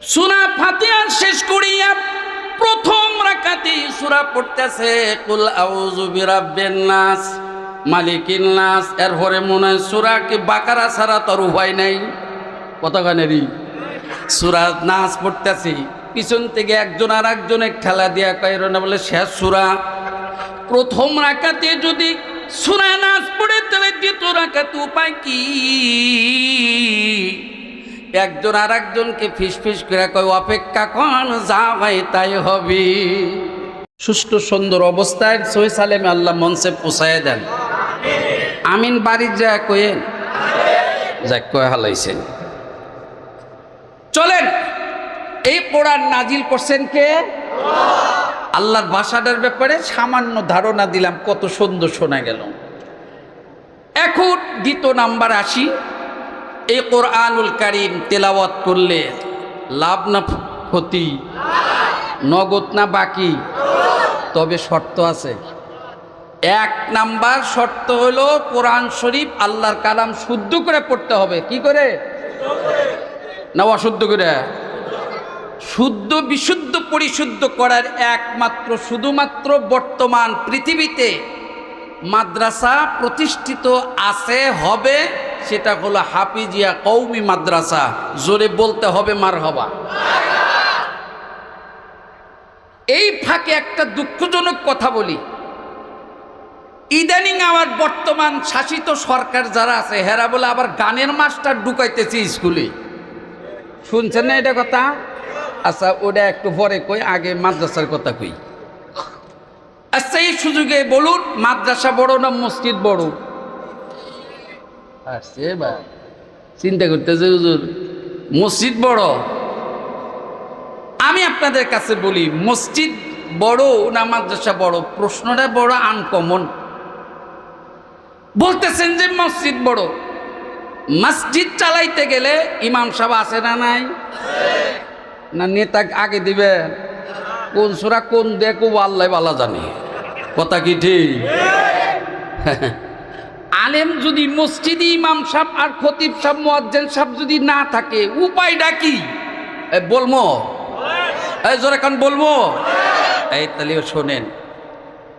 সুরা ফাতিহা শেষ করিয়া প্রথম রাকাতে সুরা পড়তেছে, কুল আউযু বিরাব্বিন নাস মালিকিন নাস, এরপরে মনে হয় সুরা কি বাকারা ছাড়া তোর উপায় নাই। কতখানেরই সুরা নাচ পড়তেছি, পিছন থেকে একজন আর একজনে খেলা দিয়া কয়ের না বলে, শেষ সুরা। প্রথম রাকাতে যদি সুরা নাচ পড়ে, তাহলে দ্বিতীয় রাকাতে উপায় কি? একজন আর একজনকে ফিস ফিস করে কয়, অপেক্ষা কন যা হয় তাই হবে। সুষ্ঠু সুন্দর অবস্থায় সহি সালেমে আল্লাহ মনসে পোষায় দেন। আমিন বাড়ির যা কয়ে, যাক, কয়ে হালাইছেন। চলেন, এই কোরআন নাজিল করছেন কে? আল্লাহর ভাষাটার ব্যাপারে সামান্য ধারণা দিলাম, কত সুন্দর শোনা গেল। এখন দ্বিতীয় নাম্বার আসি। এই কোরআনুল কারিম তেলাওয়াত করলে লাভ না ক্ষতি? নগদ না বাকি? তবে শর্ত আছে। এক নাম্বার শর্ত হলো কোরআন শরীফ আল্লাহর কালাম শুদ্ধ করে পড়তে হবে। কি করে? না অশুদ্ধ করে? শুদ্ধ, বিশুদ্ধ, পরিশুদ্ধ করার একমাত্র, শুধুমাত্র বর্তমান পৃথিবীতে মাদ্রাসা প্রতিষ্ঠিত আছে, হবে সেটা হলো হাফিজিয়া কৌমি মাদ্রাসা। জোরে বলতে হবে মার হবা এই ফাঁকে একটা দুঃখজনক কথা বলি। ইদানিং আমার বর্তমান শাসিত সরকার যারা আছে, হেরা বলে আবার গানের মাস্টার ঢুকাইতেছে স্কুলে। শুনছেন না এটা কথা? আচ্ছা ওটা একটু পরে কই, আগে মাদ্রাসার কথা কই। আচ্ছা এই সুযোগে বলুন, মাদ্রাসা বড় না মসজিদ বড়? আসছে বা চিন্তা করতেছে, হুজুর, মসজিদ বড়। আমি আপনাদের কাছে বলি, মসজিদ বড় না মাদ্রাসা বড়? প্রশ্নটা বড় আনকমন বলতেছেন যে মসজিদ বড়। মসজিদ চালাইতে গেলে ইমাম সাহেব আছে না নাই? না নেতা আগে দিবে? কোন সুরা কোন দেখো আল্লাহ বালা জানে। কথা কি ঠিক? আলেম যদি মসজিদে ইমাম সাহেব আর খতিব সাহেব মোয়াজ্জেন সাহেব যদি না থাকে উপায়টা কি? বলব কান বলব এই তাহলে শোনেন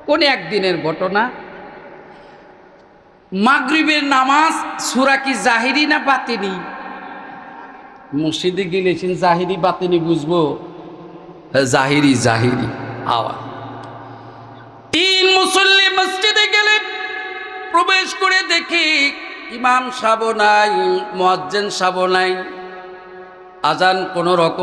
কোন একদিনের ঘটনা? মাগরিবের নামাজ সুরা কি জাহিরি না বাতিনি? মসজিদে গেলেছেন জাহিরি বাতিনি বুঝব? হ্যাঁ, জাহিরি জাহিরি। আওয়াজ। তিন মুসল্লি মসজিদে গেলে প্রবেশ করে দেখি ইমাম সাব নাই মোয়াজ্জেন সাব নাই। আজান কোনো রকম